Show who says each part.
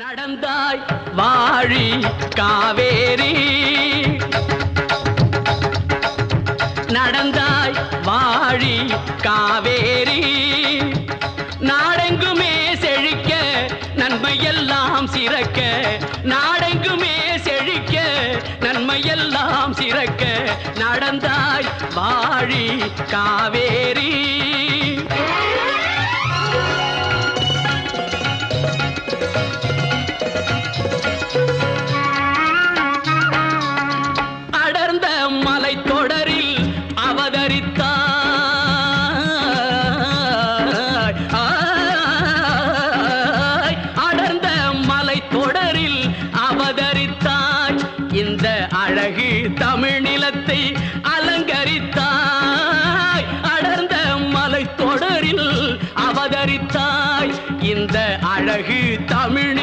Speaker 1: நடந்தாய் வாழி காவேரி. நடந்தாய் வாழி காவேரி. நாடெங்குமே செழிக்க நன்மையெல்லாம் சிறக்க. நாடெங்குமே செழிக்க நன்மையெல்லாம் சிறக்க. நடந்தாய் வாழி காவேரி. அளித்தாய் அடர்ந்த மலை தொடரில் அவதரித்தாய். இந்த அழகு தமிழ் நிலத்தை அலங்கரித்தாய். அடர்ந்த மலை தொடரில் அவதரித்தாய். இந்த அழகு தமிழ்